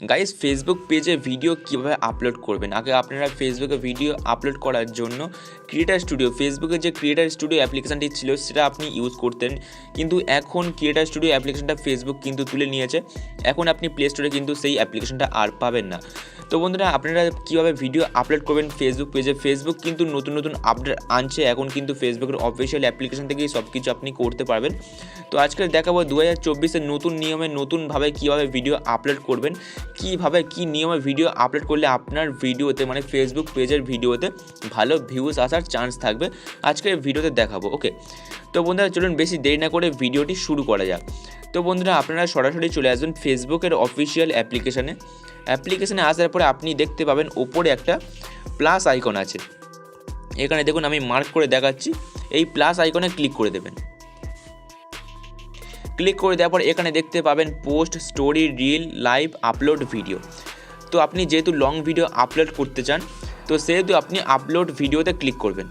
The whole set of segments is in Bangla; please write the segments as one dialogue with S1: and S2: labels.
S1: গাইস ফেসবুক পেজে ভিডিও কীভাবে আপলোড করবেন? আগে আপনারা ফেসবুকে ভিডিও আপলোড করার জন্য ক্রিয়েটার স্টুডিও ফেসবুকে যে ক্রিয়েটার স্টুডিও অ্যাপ্লিকেশানটি ছিল, সেটা আপনি ইউজ করতেন। কিন্তু এখন ক্রিয়েটার স্টুডিও অ্যাপ্লিকেশানটা ফেসবুক কিন্তু তুলে নিয়েছে। এখন আপনি প্লে স্টোরে কিন্তু সেই অ্যাপ্লিকেশানটা আর পাবেন না। তো বন্ধুরা, আপনারা কীভাবে ভিডিও আপলোড করবেন ফেসবুক পেজে ফেসবুক কিন্তু নতুন নতুন আপডেট আনছে। এখন কিন্তু ফেসবুকের অফিসিয়াল অ্যাপ্লিকেশন থেকেই সব কিছু আপনি করতে পারবেন। তো আজকে দেখাবো দু হাজার চব্বিশের নতুন নিয়মে নতুনভাবে কীভাবে ভিডিও আপলোড করবেন। কীভাবে, কী নিয়মে ভিডিও আপলোড করলে আপনার ভিডিওতে মানে ফেসবুক পেজের ভিডিওতে ভালো ভিউজ আসার চান্স থাকবে। আজকের ভিডিওতে দেখাবো ওকে তো বন্ধুরা, চলুন বেশি দেরি না করে ভিডিওটি শুরু করা যাক। তো বন্ধুরা, আপনারা সরাসরি চলে আসবেন ফেসবুকের অফিসিয়াল অ্যাপ্লিকেশানে অ্যাপ্লিকেশানে আসার পরে আপনি দেখতে পাবেন ওপরে একটা প্লাস আইকন আছে। এখানে দেখুন আমি মার্ক করে দেখাচ্ছি। এই প্লাস আইকনে ক্লিক করে দেবেন। ক্লিক করে দেওয়ার পর এখানে দেখতে পাবেন post, story, reel, live, upload video. তো আপনি যেহেতু লং ভিডিও আপলোড করতে চান, তো সেহেতু আপনি আপলোড ভিডিওতে ক্লিক করবেন।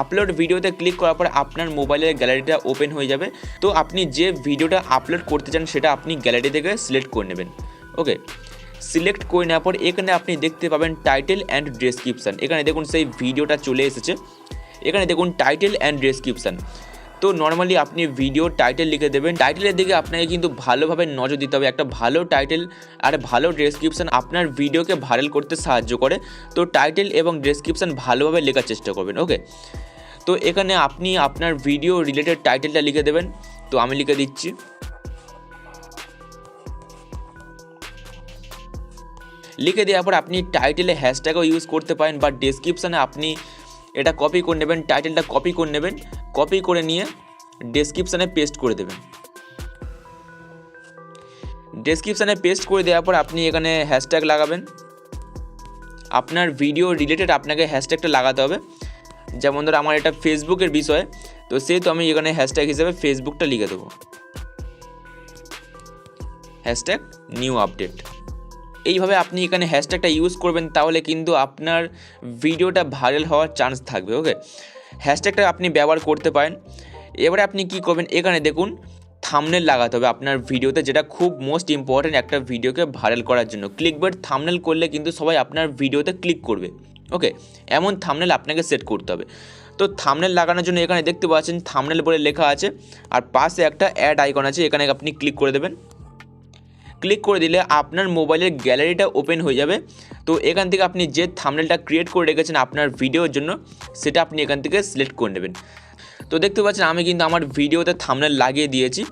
S1: আপলোড ভিডিওতে ক্লিক করার পর আপনার মোবাইলের গ্যালারিটা ওপেন হয়ে যাবে। তো আপনি যে ভিডিওটা আপলোড করতে চান সেটা আপনি গ্যালারি থেকে সিলেক্ট করে নেবেন। ওকে সিলেক্ট করে নেওয়ার পর এখানে আপনি দেখতে পাবেন টাইটেল অ্যান্ড ডেসক্রিপশান এখানে দেখুন সেই ভিডিওটা চলে এসেছে। এখানে দেখুন টাইটেল অ্যান্ড ডেসক্রিপশান তো নর্মালি আপনি ভিডিও টাইটেল লিখে দেবেন। টাইটেলের দিকে আপনাকে কিন্তু ভালোভাবে নজর দিতে হবে। একটা ভালো টাইটেল আর ভালো ডেসক্রিপশান আপনার ভিডিওকে ভাইরাল করতে সাহায্য করে। তো টাইটেল এবং ডেসক্রিপশান ভালোভাবে লেখার চেষ্টা করবেন। ওকে তো এখানে আপনি আপনার ভিডিও রিলেটেড টাইটেলটা লিখে দেবেন। তো আমি লিখে দিচ্ছি। লিখে দেওয়ার পর আপনি টাইটেলে হ্যাশট্যাগও ইউজ করতে পারেন বা ডেসক্রিপশানে আপনি এটা কপি করে নেবেন টাইটেলটা কপি করে নেবেন কপি করে নিয়ে ডেসক্রিপশানে পেস্ট করে দেবেন। ডেসক্রিপশানে পেস্ট করে দেওয়ার পর আপনি এখানে হ্যাশট্যাগ লাগাবেন। আপনার ভিডিও রিলেটেড আপনাকে হ্যাশট্যাগটা লাগাতে হবে। যেমন ধরো আমার এটা ফেসবুকের বিষয়, তো সেহেতু আমি এখানে হ্যাশট্যাগ হিসেবে ফেসবুকটা লিখে দেবো। হ্যাশট্যাগ নিউ আপডেট এইভাবে আপনি এখানে হ্যাশট্যাগটা ইউজ করবেন, তাহলে কিন্তু আপনার ভিডিওটা ভাইরাল হওয়ার চান্স থাকবে ওকে হ্যাশট্যাগটা আপনি ব্যবহার করতে পারেন। এবারে আপনি কি করবেন, এখানে দেখুন থামনেল লাগাতে হবে আপনার ভিডিওতে, যেটা খুব মোস্ট ইম্পর্ট্যান্ট একটা ভিডিওকে ভাইরাল করার জন্য। ক্লিকবেট থামনেল করলে কিন্তু সবাই আপনার ভিডিওতে ক্লিক করবে। ওকে, এমন থামনেল আপনাকে সেট করতে হবে। তো থামনেল লাগানোর জন্য এখানে দেখতে পাচ্ছেন থামনেল বলে লেখা আছে, আর পাশে একটা অ্যাড আইকন আছে, এখানে আপনি ক্লিক করে দেবেন। ক্লিক করে দিলে আপনার মোবাইলের গ্যালারিটা ওপেন হয়ে যাবে। তো এখান থেকে আপনি যে থামনেলটা ক্রিয়েট করে রেখেছেন আপনার ভিডিওর জন্য, সেটা আপনি এখান থেকে সিলেক্ট করে নেবেন। তো দেখতে পাচ্ছেন আমি কিন্তু আমার ভিডিওতে থামনেল লাগিয়ে দিয়েছি।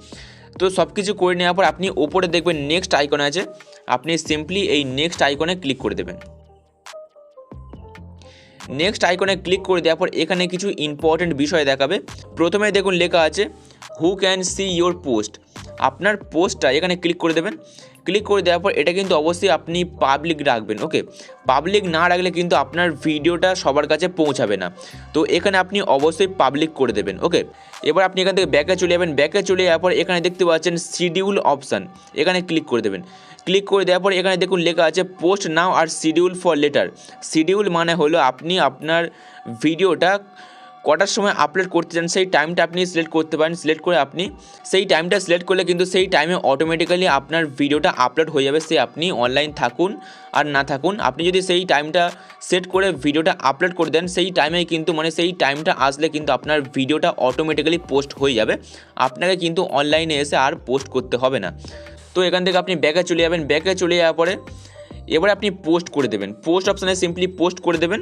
S1: তো সব কিছু করে নেওয়ার পর আপনি ওপরে দেখবেন নেক্সট আইকন আছে, আপনি সিম্পলি এই নেক্সট আইকনে ক্লিক করে দেবেন। নেক্সট আইকনে ক্লিক করে দেওয়ার পর এখানে কিছু ইম্পর্টেন্ট বিষয় দেখাবে। প্রথমে দেখুন লেখা আছে who can see your post আপনার পোস্টটা এখানে ক্লিক করে দেবেন। ক্লিক করে দেওয়ার পর এটা কিন্তু অবশ্যই আপনি পাবলিক রাখবেন ওকে পাবলিক না রাখলে কিন্তু আপনার ভিডিওটা সবার কাছে পৌঁছাবে না। তো এখানে আপনি অবশ্যই পাবলিক করে দেবেন ওকে এবার আপনি এখান থেকে ব্যাকে চলে যাবেন ব্যাকে চলে যাওয়ার পর এখানে দেখতে পাচ্ছেন শিডিউল অপশান এখানে ক্লিক করে দেবেন। ক্লিক করে দেওয়ার পর এখানে দেখুন লেখা আছে পোস্ট নাও আর শিডিউল ফর লেটার শিডিউল মানে হলো আপনি আপনার ভিডিওটা কটার সময় আপলোড করতে চান, সেই টাইমটা আপনি সিলেক্ট করতে পারেন। সিলেক্ট করে আপনি সেই টাইমটা সিলেক্ট করলে কিন্তু সেই টাইমে অটোমেটিক্যালি আপনার ভিডিওটা আপলোড হয়ে যাবে। সে আপনি অনলাইন থাকুন আর না থাকুন। আপনি যদি সেই টাইমটা সেট করে ভিডিওটা আপলোড করে দেন, সেই টাইমেই কিন্তু মানে সেই টাইমটা আসলে কিন্তু আপনার ভিডিওটা অটোমেটিক্যালি পোস্ট হয়ে যাবে। আপনাকে কিন্তু অনলাইনে এসে আর পোস্ট করতে হবে না। তো এখান থেকে আপনি ব্যাকে চলে যাবেন। ব্যাকে চলে যাওয়ার পরে এবারে আপনি পোস্ট করে দেবেন। পোস্ট অপশানে সিম্পলি পোস্ট করে দেবেন।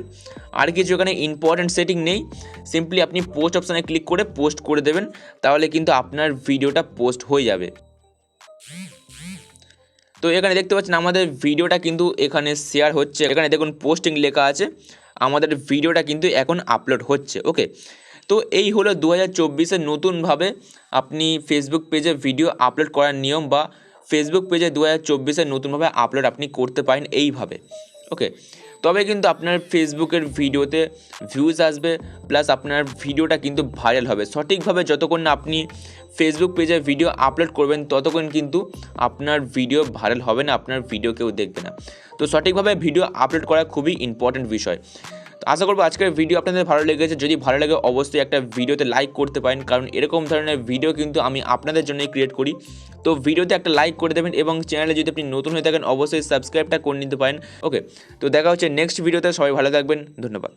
S1: আর কিছু এখানে ইম্পর্ট্যান্ট সেটিং নেই। সিম্পলি আপনি পোস্ট অপশানে ক্লিক করে পোস্ট করে দেবেন। তাহলে কিন্তু আপনার ভিডিওটা পোস্ট হয়ে যাবে। তো এখানে দেখতে পাচ্ছেন আমাদের ভিডিওটা কিন্তু এখানে শেয়ার হচ্ছে। এখানে দেখুন পোস্টিং লেখা আছে। আমাদের ভিডিওটা কিন্তু এখন আপলোড হচ্ছে। ওকে তো এই হলো দু হাজার নতুনভাবে আপনি ফেসবুক পেজে ভিডিও আপলোড করার নিয়ম বা ফেসবুক পেজে দু হাজার চব্বিশে নতুনভাবে আপলোড আপনি করতে পারেন এইভাবে ওকে তবে কিন্তু আপনার ফেসবুকের ভিডিওতে ভিউজ আসবে প্লাস আপনার ভিডিওটা কিন্তু ভাইরাল হবে। সঠিকভাবে যতক্ষণ না আপনি ফেসবুক পেজে ভিডিও আপলোড করবেন, ততক্ষণ কিন্তু আপনার ভিডিও ভাইরাল হবে না, আপনার ভিডিও কেউ দেখবে না। তো সঠিকভাবে ভিডিও আপলোড করা খুবই ইম্পর্ট্যান্ট বিষয়। আশা করব আজকের ভিডিও আপনাদের ভালো লেগেছে। যদি ভালো লাগে, অবশ্যই একটা ভিডিওতে লাইক করতে পারেন, কারণ এরকম ধরনের ভিডিও কিন্তু আমি আপনাদের জন্যই ক্রিয়েট করি। তো ভিডিওতে একটা লাইক করে দেবেন এবং চ্যানেলে যদি আপনি নতুন হয়ে থাকেন, অবশ্যই সাবস্ক্রাইবটা করে নিতে পারেন। ওকে তো দেখা হচ্ছে নেক্সট ভিডিওতে সবাই ভালো থাকবেন, ধন্যবাদ।